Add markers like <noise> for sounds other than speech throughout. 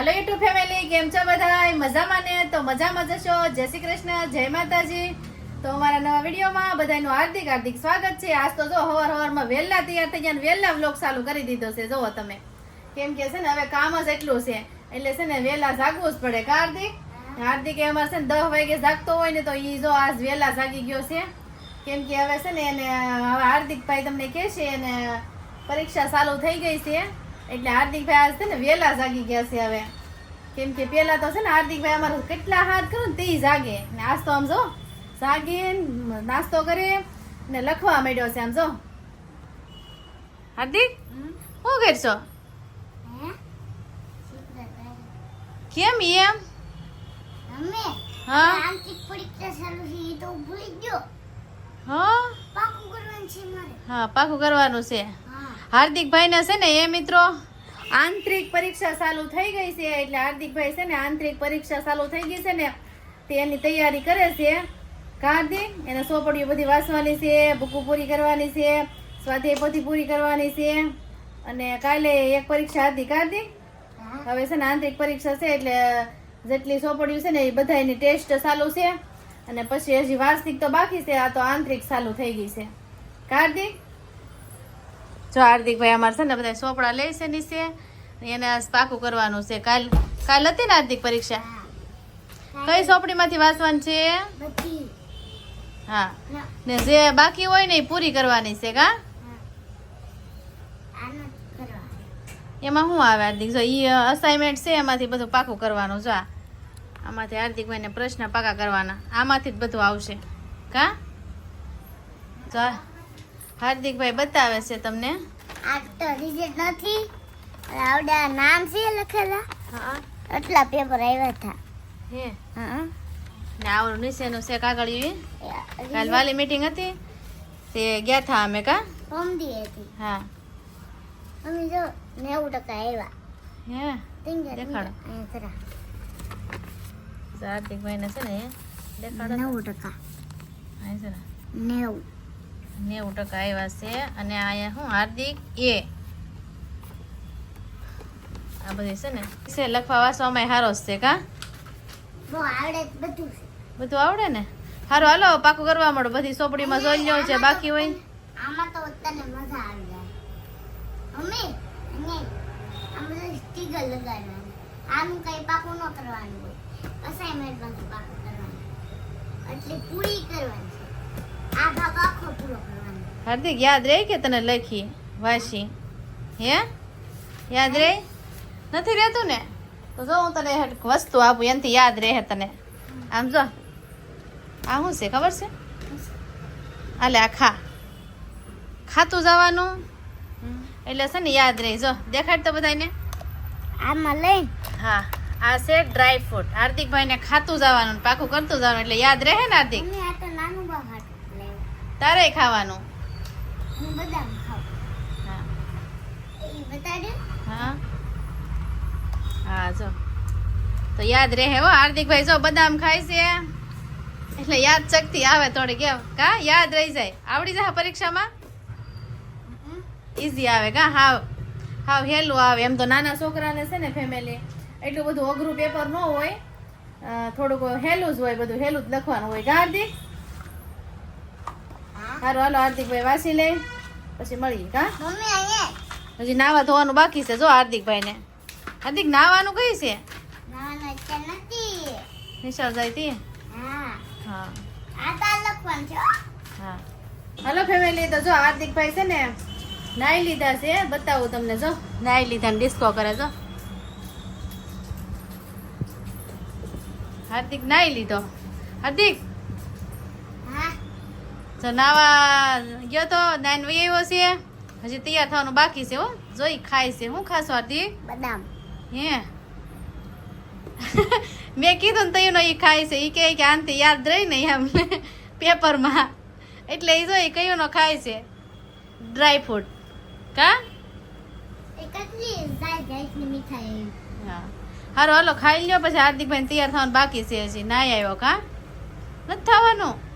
હાલો YouTube family કેમ છો બધા મજામાં ને? તો મજામાં જશો. જય શ્રી કૃષ્ણ, જય માતાજી. તો અમારા નવા વિડીયોમાં બધાનું હાર્દિક હાર્દિક સ્વાગત છે. આજ તો જો હવાર હવારમાં વહેલા તૈયાર થઈ ગયા વહેલા વ્લોગ ચાલુ કરી દીધો છે. જોવો તમે. કેમ કે છે ને, હવે કામ જ એટલું છે. એટલે છે ને, વહેલા જાગવું જ પડે. હાર્દિક? હાર્દિક એ અમારે છે ને, દસ વાગે જાગતો હોય ને તો એ જો આજ વહેલા જાગી ગયો છે. કેમ કે હવે છે ને, એને હવે હાર્દિકભાઈ તમને કહેશે અને પરીક્ષા ચાલુ થઈ ગઈ છે. એટલે હાર્દિકભાઈ આજ છે ને વહેલા જાગી ગયા છે હવે. કેમ કે પેલા તો છે ને હાર્દિકભાઈ અમારે કેટલા હાથ કરું ને તે જાગે. ને આજ તો આમ જો જાગે નાસ્તો કરે ને લખવા માંડ્યો છે આમ જો. હાર્દિક શું કરશો કેમ એમ? હા. હા પાકું કરવાનું છે. મારે હા પાકું કરવાનું છે હાર્દિકભાઈ ને છે ને એ મિત્રો? આંતરિક પરીક્ષા ચાલુ થઈ ગઈ છે એટલે હાર્દિકભાઈ છે ને આંતરિક પરીક્ષા ચાલુ થઈ ગઈ છે ને તે એની તૈયારી કરે છે. હાર્દિક એને સોપડીઓ બધી વાંચવાની છે બુકો પૂરી કરવાની છે સ્વાધ્યાય પોથી પૂરી કરવાની છે અને કાલે એક પરીક્ષા હતી હાર્દિક હવે છે ને આંતરિક પરીક્ષા છે એટલે જેટલી સોપડીઓ છે ને એ બધા એની ટેસ્ટ ચાલુ છે. અને પછી હજી વાર્ષિક તો બાકી છે આ તો આંતરિક ચાલુ થઈ ગઈ છે. હાર્દિક જો હાર્દિકભાઈ અમારે છે ને બધા સોપડા લે છે નીચે. એને પાકું કરવાનું છે. કાલ કાલ હતી ને હાર્દિક પરીક્ષા? કઈ સોપડીમાંથી વાંચવાની છે? હા. ને. જે બાકી હોય ને એ પૂરી કરવાની છે કા? એમાં શું આવે હાર્દિક? જો એ અસાઇનમેન્ટ છે એમાંથી બધું પાકું કરવાનું. જો. આમાંથી હાર્દિકભાઈને પ્રશ્ન પાકા કરવાના. આમાંથી જ બધું આવશે. કા? ચાલ હાર્દિકભાઈ બતાવે છે તમને? આ તો રિઝલ્ટ નથી. આવડા નામ છે લખેલા. હા. એટલા પેપર આવ્યા હતા. હે? હા. ને આવડું નીચેનું છે કાગળ એવી? કાલ વાલી મીટિંગ હતી. તે ગયા થા અમે કા? ઓમદી હતી. હા. અમે જો નેવું ટકા આવ્યા હે? દેખાડો. હાર્દિકભાઈને છે ને દેખાડો. નેવું ટકા. છે ને નેવું. નેવું ટકા આવ્યા છે. અને અહીંયા હું હાર્દિક? એ. આ બધી છે ને? છે લખવા વાંચવામાં સારો છે કા? બધું આવડે ને? સારું હાલો પાકું કરવા મળો. બધી સોપડીમાં જોઈ લેવું છે બાકી હોય. આમાં તો તને મજા આવી જાય. મમ્મી અહીંયા આમાં સ્ટીકર લગાડવાનું. આનું કઈ પાકું ન કરવાનું હોય. અસાઇનમેન્ટ પાકું કરવાનું. એટલે પૂરી કરવાની. હાર્દિક યાદ રહે કે તને લખી વાસી હે? યાદ રહે? નથી રહેતું ને? તો જો હું તને વસ્તુ આપું એનાથી યાદ રહે તને. આમ જો. આ શું છે ખબર છે? આલે આ ખા. ખાતું જવાનું? એટલે છે ને યાદ રહી. જો દેખાડ તો બધાને આમાં લઈ. હા આ છે ડ્રાય ફ્રૂટ. હાર્દિકભાઈને ખાતું જવાનું પાકું કરતું જવાનું એટલે યાદ રહે ને હાર્દિક મમ્મી આ તો નાનું બા હાટું લેવું તારે ખાવાનું? હું બદામ ખાઉં. હા. એ હા? હા જો. તો યાદ રહે હો હાર્દિકભાઈ જો બદામ ખાય છે. એટલે યાદ શક્તિ આવે થોડી કેમ કા? યાદ રહી જાય. આવડી જાય પરીક્ષામાં? ઈઝી આવે કા? હાવ હાવ હેલું આવે. એમ તો નાના છોકરાને છે ને ફેમિલી એટલું બધું અઘરું પેપર ન હોય. થોડુંક હેલું જ હોય બધું હેલું જ લખવાનું હોય. હાર્દિક? સારું હાલો હાર્દિકભાઈ વાસી લે પછી મળીએ કા? પછી હજી નાવા ધોવાનું બાકી છે જો હાર્દિકભાઈ ને હાર્દિક નાવાનું કઈ છે? નિશાળ જાય તી? હા. હાલો ફેમિલી તો જો હાર્દિકભાઈ છે ને નાઈ લીધા છે બતાવું તમને જો. નાઈ લીધા ને ડિસ્કો કરે જો. હાર્દિક નાઈ લીધો. હાર્દિક જો નાવા ગયો તો નાઈન વહી આવ્યો છે. હજી તૈયાર થવાનું બાકી છે હો. જોઈ ખાય છે. હું ખાસ વાતી બદામ. હે? <laughs> મેં કીધું ને તયું એ ખાય છે. એ કહે કે આનથી યાદ રહી ને એમ. <laughs> પેપરમાં. એટલે એ જોઈ કયું નો ખાય છે. ડ્રાય ફ્રૂટ કા? હા. હારો હાલો ખાઈ લ્યો. પછી હાર્દિકભાઈ તૈયાર થવાનું બાકી છે હજી. ના આવ્યો કા? નથી થવાનું.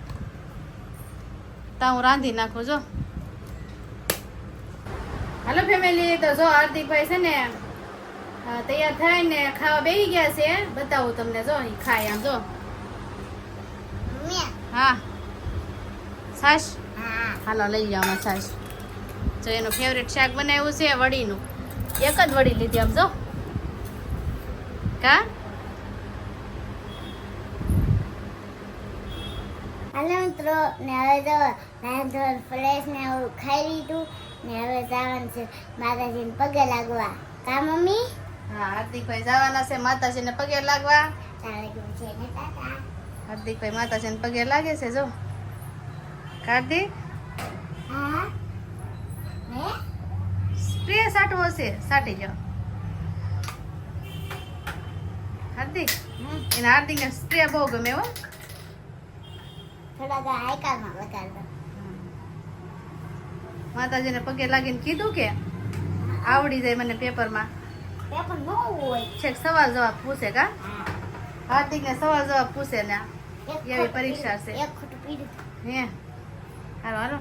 તા હું રાંધી નાખું જો. હાલો ફેમિલી તો જો હાર્દિકભાઈ છે ને તૈયાર થાય ને ખાવા બેસી ગયા છે. બતાવું તમને જો ખાય આમ જો. હા. છાશ? હાલો લઈ જાઓ આમાં છાશ. જો એનું ફેવરેટ શાક બનાવ્યું છે વડીનું. એક જ વડી લીધી આમ જો. કા? હાલો મિત્રો ને હવે તો રાંધણ ફ્રેશ ને એવું ખાઈ લીધું. ને હવે જવાનું છે માતાજીને પગે લાગવા. કા મમ્મી? હા હાર્દિકભાઈ જવાના છે માતાજીને પગે લાગવા. હાર્દિકભાઈ માતાજીને પગે લાગે છે જો. કાર્તિક સ્પ્રે સાટવો છે સાટી જાઓ હાર્દિક. એને હાર્દિકને સ્પ્રે બહુ ગમે હો. થોડા માતાજીને પગે લાગીને કીધું કે આવડી જાય મને પેપરમાં. પેપર ન હોય. છેક સવાલ જવાબ પૂછે કા? હા. હાર્દિકને સવાલ જવાબ પૂછે ને એવી પરીક્ષા છે. એક ખોટું પીડું હે. હાલો હાલો.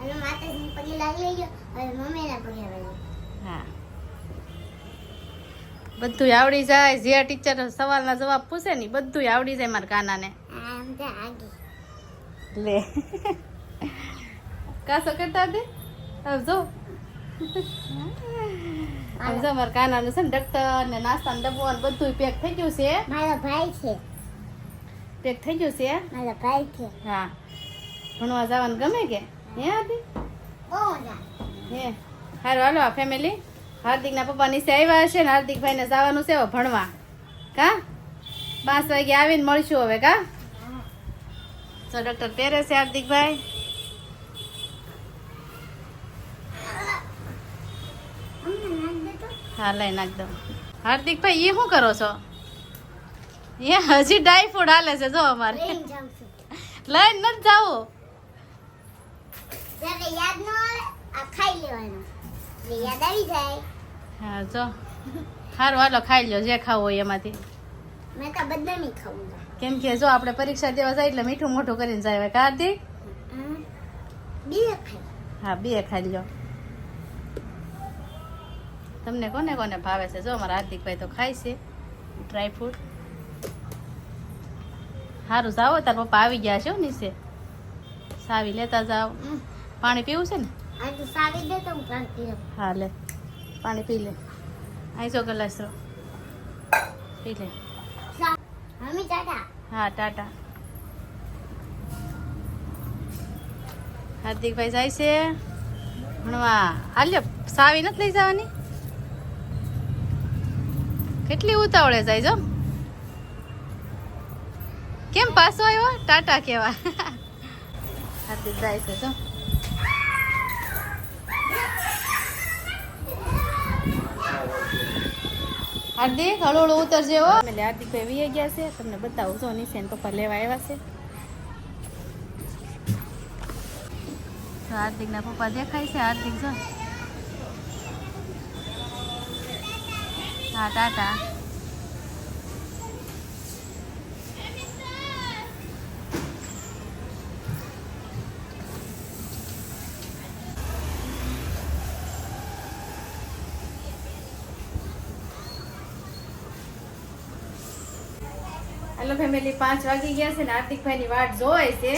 અને માતાજીને પગે લાગી ગયો હવે મમ્મીના પગે લાગી હા. બધું આવડી જાય. જે ટીચર સવાલના જવાબ પૂછે ને બધું આવડી જાય મારા કાનાને. લે કાસો કરતા દે હવે જો હવે જો મારા કાનાનું છે ને ડક્ટર ને નાસ્તાનો ડબ્બો ને બધું પેક થઈ ગયું છે મારો ભાઈ છે પેક થઈ ગયું છે મારો ભાઈ છે હા ભણવા જવાનું ગમે કે હે બહુ હે હારું હાલો આ ફેમિલી હાર્દિકના પપ્પા નીચે આવ્યા હશે ને હાર્દિકભાઈને જવાનું છે ભણવા કા પાંચ વાગે આવીને મળશું હવે કા તો ડૉક્ટર પહેરે છે હાર્દિકભાઈ હા લઈ નાખ દો હાર્દિકભાઈ એ શું કરો છો? એ હજી ડ્રાય ફ્રૂટ હાલે છે જો અમારે. લઈને નથી જાવું. યાદ ન આવે ખાઈ લેવાનું. યાદ આવી જાય. હા જો. સારું હાલો ખાઈ લો જે ખાવું હોય એમાંથી. મેં તો બદામી ખાવું કેમ કે જો આપણે પરીક્ષા દેવા જાય એટલે મીઠું મોઢું કરીને જાય કા હાર્દિક હમ. બીજે ખાઈ હા, બે ખાઈ લો તમને કોને કોને ભાવે છે? જો, અમારા હાર્દિકભાઈ તો ખાય છે. ડ્રાય ફ્રૂટ સારું જાઓ, તાર પપ્પા આવી ગયા છે નીચે. સાવી લેતા જાઓ. પાણી પીવું છે ને? હું, લે. પાણી પી લે. જો ગલાસ પી લે. ટાટા. હા, ટાટા. હાર્દિકભાઈ જાય છે. ભણવા. હાલ્યો, સાવી નથી લઈ જવાની? કેટલી ઉતાવળે જાય જો કેમ પાછો આવ્યો? ટાટા કેવા. <laughs> હાર્દિક જાય છે, જો. હાર્દિક હળુ હળો ઉતરજે હો. એટલે હાર્દિકભાઈ વી ગયા છે તમને બતાવું છો નીચે ને પપ્પા લેવા આવ્યા છે. હાર્દિકના પપ્પા દેખાય છે હાર્દિક જો. હા ટાટા. ફેમિલી પાંચ વાગી ગયા છે ને હાર્દિકભાઈની વાટ જોવે છે.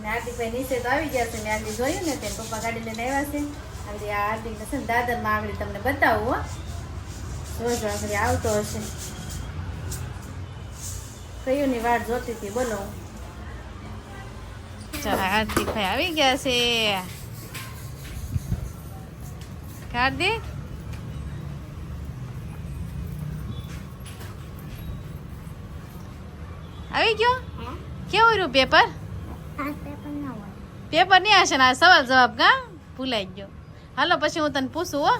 ને હાર્દિકભાઈ નીચે તો આવી ગયા છે, મેં આજે જોયું ને તે પપ્પા ગાડી લઈને આવ્યા છે. આગળ આ હાર્દિકને છે ને દાદરમાં આવડી તમને બતાવું, હો. જોજો આગળ આવતો હશે. કયું ની વાટ જોતી હતી, બોલો. હાર્દિકભાઈ આવી ગયા છે. હાર્દિક? આવી ગયો? કેવું રહ્યું પેપર? પેપર નહીં હશે ને આ સવાલ જવાબ કા ભૂલાઈ ગયો. હાલો પછી હું તને પૂછું હો.